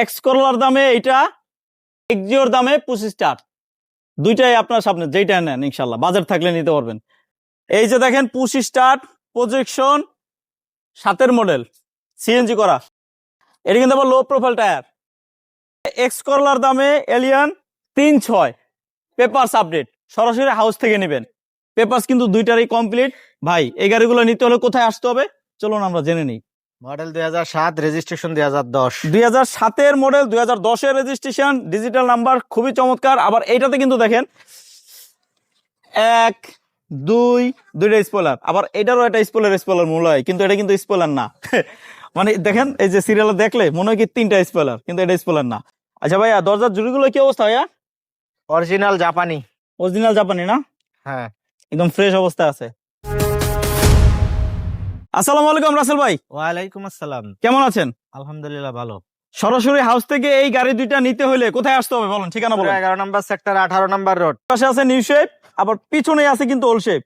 X করলার দামে এটা এক্সিওর দামে পঁচিশ স্টার। দুইটাই আপনার সামনে যেইটা নেন, ইনশাল্লাহ। বাজার থাকলে নিতে পারবেন। এই যে দেখেন, পঁচিশ স্টার প্রজেকশন সাতের মডেল সিএনজি করা। এটা কিন্তু আবার লো প্রোফাইল টায়ার এক্স করলার দামে এলিয়ান তিন ছয় পেপারস আপডেট সরাসরি হাউস থেকে নেবেন। পেপারস কিন্তু দুইটারই কমপ্লিট ভাই, এই গাড়িগুলো নিতে হলে কোথায় আসতে হবে? চলুন আমরা জেনে নিই। মডেল দুই হাজার সাত রেজিস্ট্রেশন দুই হাজার দশ। দুই হাজার সাতের মডেল দুই হাজার দশের রেজিস্ট্রেশন ডিজিটাল নাম্বার খুবই চমৎকার। আবার এইটাতে কিন্তু দেখেন এক দুই দুইটা স্পয়লার আবার এটারও একটা স্পয়লার স্পয়লার মূল হয় কিন্তু এটা কিন্তু স্পয়লার না। মানে দেখেন এই যে সিরিয়াল দেখলে মনে হয় কি তিনটা স্পয়লার কিন্তু এটা স্পয়লার না। আচ্ছা ভাইয়া দরজার জুড়িগুলো কি অবস্থা ভাইয়া? অরিজিনাল জাপানি অরিজিনাল জাপানি না? হ্যাঁ। একদম ফ্রেশ অবস্থা আছে। আসসালামু আলাইকুম রাসেল ভাই। ওয়ালাইকুম আসসালাম। কেমন আছেন? আলহামদুলিল্লাহ ভালো। সরাসরি হাউস থেকে এই গাড়ি দুইটা নিতে হলে কোথায় আসতে হবে বলুন ঠিকানা বলুন। এগারো নম্বর সেক্টর আঠারো নম্বর রোড পাশে আছে নিউ শেপ আবার পিছনে আছে কিন্তু ওল শেপ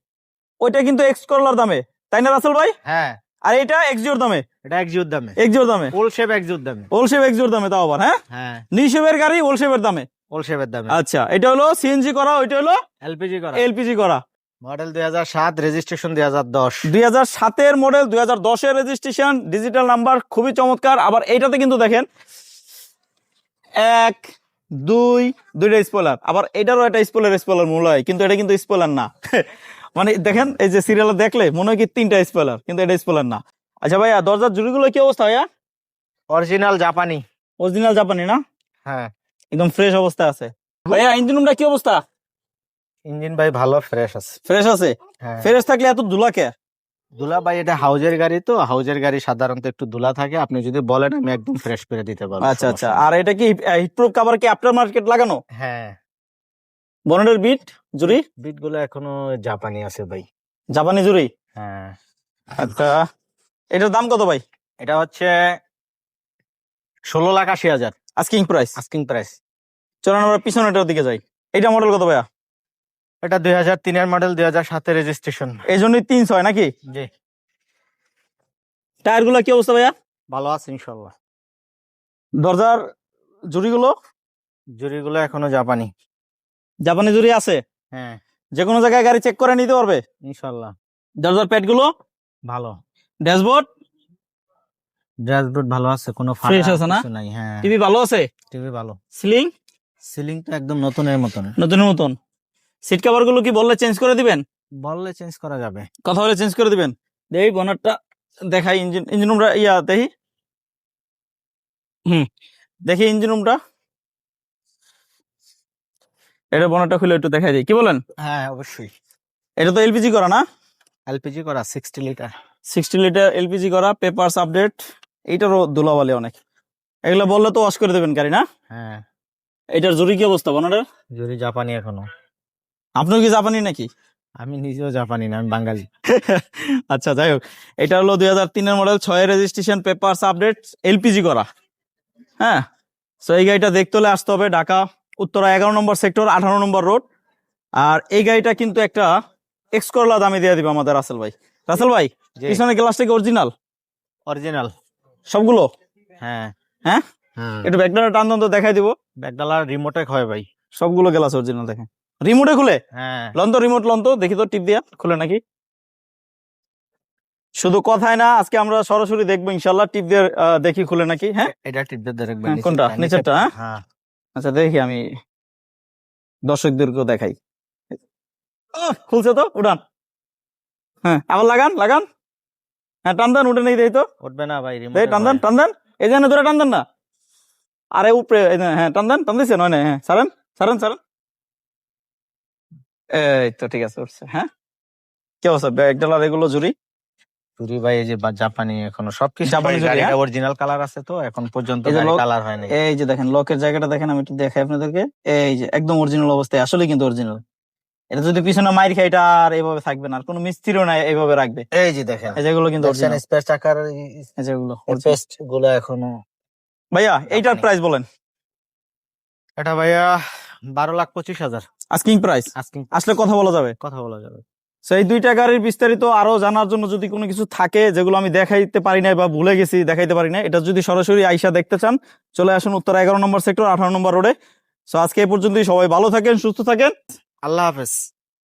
ওইটা কিন্তু এক্স করলার দামে। তাই না রাসেল ভাই? হ্যাঁ। আর এটা এক্সিওর দামে? এটা একজুর দামে। এক্সিওর দামে? ওল শেপ একজুর দামে। ওল শেপ এক্সিওর দামে তাও আবার হ্যাঁ? হ্যাঁ। নিউ শেপের গাড়ি ওল শেপের দামে। ওল শেপের দামে। আচ্ছা এটা হলো সিএনজি করা ওইটা হলো এলপিজি করা। এলপিজি করা। মডেল দুই হাজার সাত রেজিস্ট্রেশন দুই হাজার দশ। দুই হাজার সাতের মডেল দুই হাজার দশের রেজিস্ট্রেশন ডিজিটাল নাম্বার খুবই চমৎকার। আবার এইটাতে কিন্তু দেখেন এক দুই দুইটা স্পয়লার আবার এটারও একটা স্পয়লার স্পয়লার মূল হয় কিন্তু এটা কিন্তু স্পয়লার না। মানে দেখেন এই যে সিরিয়াল দেখলে মনে হয় কি তিনটা স্পয়লার কিন্তু এটা স্পোলার না। আচ্ছা ভাইয়া দরজার জুড়িগুলো কি অবস্থা ভাইয়া? অরিজিনাল জাপানি অরিজিনাল জাপানি না? হ্যাঁ। একদম ফ্রেশ অবস্থা আছে। ভাইয়া ইঞ্জিন রুমটা কি অবস্থা? ইঞ্জিন ভাই ভালো ফ্রেশ আছে। ফ্রেশ আছে? হ্যাঁ। ফ্রেশ থাকলে এত ধুলা কে? দুলা ভাই এটা হাউজের গাড়ি তো হাউজের গাড়ি সাধারণত একটু দুলা থাকে। আপনি যদি বলেন আমি একদম ফ্রেশ করে দিতে পারব আচ্ছা আচ্ছা। আর এটা কি হিটপ্রুফ কাভার কি আফটার মার্কেট লাগানো? হ্যাঁ। বনেটের বিট জুরি বিটগুলো এখনও জাপানি আছে ভাই। জাপানি জুরি হ্যাঁ। আচ্ছা। এটার দাম কত ভাই? এটা হচ্ছে ষোলো লাখ আশি হাজার। আস্কিং প্রাইস আস্কিং প্রাইস চলুন আমরা পিছনেটার দিকে যাই। এটা মডেল কত ভাইয়া? এটা দুই হাজার তিনের মডেল দুই হাজার সাতের রেজিস্ট্রেশন এই জন্যই তিন ছয় নাকি? জি। টায়ারগুলো কি অবস্থা ভাইয়া? ভালো আছে ইনশাল্লাহ দরজার জুড়িগুলো? জুড়িগুলো এখনও জাপানি। জাপানি জুড়ি আছে? হ্যাঁ। যে কোনো জায়গায় গাড়ি চেক করে নিতে পারবে? ইনশাল্লাহ দরজার প্যাডগুলো ভালো। ড্যাশবোর্ড? ড্যাশবোর্ড ভালো আছে কোনো Fresh আছে না? নাই হ্যাঁ। টিভি ভালো আছে? টিভি ভালো। সিলিং? সিলিং তো একদম নতুনের মতন। নতুনের মতন? সিট কভারগুলো কি বললে চেঞ্জ করে দিবেন? বললে চেঞ্জ করা যাবে। কথা বলে চেঞ্জ করে দিবেন। দেখি বনারটা দেখাই ইঞ্জিন ইঞ্জিন রুমটা ইয়া দেখি হুম দেখি ইঞ্জিন রুমটা এটা বনারটা খুলে একটু দেখাই দিই। কি বলেন? হ্যাঁ অবশ্যই। এটা তো এলপিজি করা না? এলপিজি করা sixty litre sixty litre LPG করা পেপারস আপডেট এইটারও ধুলাবালি অনেক। এগুলো বললে তো ওয়াশ করে দেবেন গাড়ি না? হ্যাঁ। এটার জরুরি কি অবস্থা বনারের? যদি জাপানি এখনও। আপনিও কি জাপানি নাকি? আমি নিজেও জাপানি না আমি বাঙালি। আচ্ছা যাই হোক। এটা হলো দুই হাজার তিনের মডেল ছয় রেজিস্ট্রেশন পেপারস আপডেট এলপিজি করা। হ্যাঁ? সো এই গাড়িটা দেখতে হলে আসতে হবে ঢাকা উত্তরা এগারো নম্বর সেক্টর আঠারো নম্বর রোড আর এই গাড়িটা কিন্তু একটা এক্স করলা দামে দিয়ে দিবে আমাদের রাসেল ভাই। রাসেল ভাই। পিছনে গ্লাসটা কি অরিজিনাল অরিজিনাল সবগুলো? হ্যাঁ। হ্যাঁ? হ্যাঁ। একটু ব্যাকডালা টান টান তো দেখাই দিব। ব্যাকডালার রিমোটে হয় ভাই। সবগুলো গ্লাস অরিজিনাল দেখেন। রিমোটে খুলে? হ্যাঁ। লন তো রিমোট লন্ত দেখি তো টিপ দিয়া খুলে নাকি? শুধু কথাই না আজকে আমরা সরাসরি দেখব ইনশাল্লাহ টিপ দিয়ে দেখি খুলে নাকি হ্যাঁ? এটা টিপতে দেখবেন হ্যাঁ, কোনটা? নিচেরটা, হ্যাঁ? হ্যাঁ। আচ্ছা দেখি আমি দর্শকদেরকেও দেখাই। খুলছে তো উড়ান হ্যাঁ আবার লাগান লাগান। হ্যাঁ টান দেন উঠে নেই দেই তো। উঠবে না ভাই রিমোটে টান দেন টান দেন। এই যে ধরে টান দেন না। আরে উপরে হ্যাঁ টান দেন টান দিছে নয় না হ্যাঁ সারেন সারেন সারেন। এই তো ঠিক আছে উঠছে। হ্যাঁ? কি অবস্থা? ব্যাগ ডালার এগুলো জুড়ি? চুরি ভাই এই যে জাপানি এখনও সবকিছু জাপানি হ্যাঁ? অরিজিনাল কালার আছে তো এখন পর্যন্ত কালার হয়নি। এই যে দেখেন লকের জায়গাটা দেখেন আমি একটু দেখাই আপনাদেরকে। এই যে একদম অরিজিনাল অবস্থায় আসলে কিন্তু অরিজিনাল এটা যদি পিছনে মাইর খাই এটা আর এইভাবে থাকবে না আর কোনো মিস্ত্রিও নাই এইভাবে রাখবে। এই যে দেখেন এই যেগুলো কিন্তু স্পেস টাকার এই যেগুলো। পেস্টগুলো এখনও ভাইয়া এইটার প্রাইস বলেন। এটা ভাইয়া বারো লাখ পঁচিশ হাজার। আস্কিং প্রাইস আস্কিং আসলে কথা বলা যাবে কথা বলা যাবে সেই দুইটা গাড়ির বিস্তারিত আরও জানার জন্য যদি কোনো কিছু থাকে যেগুলো আমি দেখাইতে পারি নাই বা ভুলে গেছি দেখাইতে পারি না এটা যদি সরাসরি আইসা দেখতে চান চলে আসুন উত্তর এগারো নম্বর সেক্টর আঠারো নম্বর রোডে সো আজকে এই পর্যন্তই। সবাই ভালো থাকেন সুস্থ থাকেন। আল্লাহ হাফেজ।